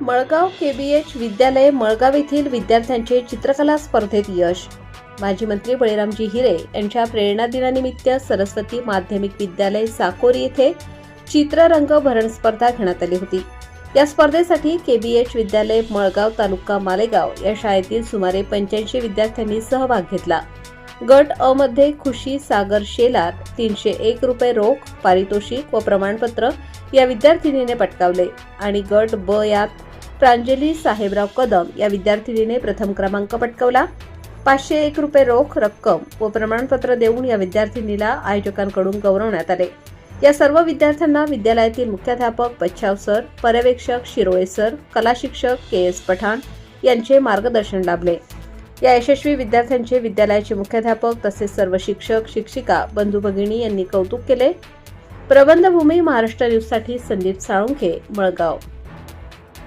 मळगाव केबीएच विद्यालय मळगाव येथील विद्यार्थ्यांचे चित्रकला स्पर्धेत यश. माजी मंत्री बळीरामजी हिरे यांच्या प्रेरणा दिनानिमित्त सरस्वती माध्यमिक विद्यालय साकोरी येथे चित्ररंग भरण स्पर्धा घेण्यात आली होती. या स्पर्धेसाठी केबीएच विद्यालय मळगाव तालुका मालेगाव या शाळेतील सुमारे पंच्याऐंशी विद्यार्थ्यांनी सहभाग घेतला. गट अ मध्ये खुशी सागर शेलार तीनशे एक रुपये रोख पारितोषिक व प्रमाणपत्र या विद्यार्थिनीने पटकावले आणि गट ब यात प्रांजली साहेबराव कदम या विद्यार्थिनीने प्रथम क्रमांक पटकवला. पाचशे एक रुपये रोख रक्कम व प्रमाणपत्र देऊन या विद्यार्थिनीला आयोजकांकडून गौरवण्यात आले. या सर्व विद्यार्थ्यांना विद्यालयातील मुख्याध्यापक बच्छाव सर पर्यवेक्षक शिरोळे सर कला शिक्षक के एस पठाण यांचे मार्गदर्शन लाभले. या यशस्वी विद्यार्थ्यांचे विद्यालयाचे मुख्याध्यापक तसेच सर्व शिक्षक शिक्षिका बंधू भगिनी यांनी कौतुक केले. प्रबंधभूमी महाराष्ट्र न्यूजसाठी संदीप साळुंखे मळगाव.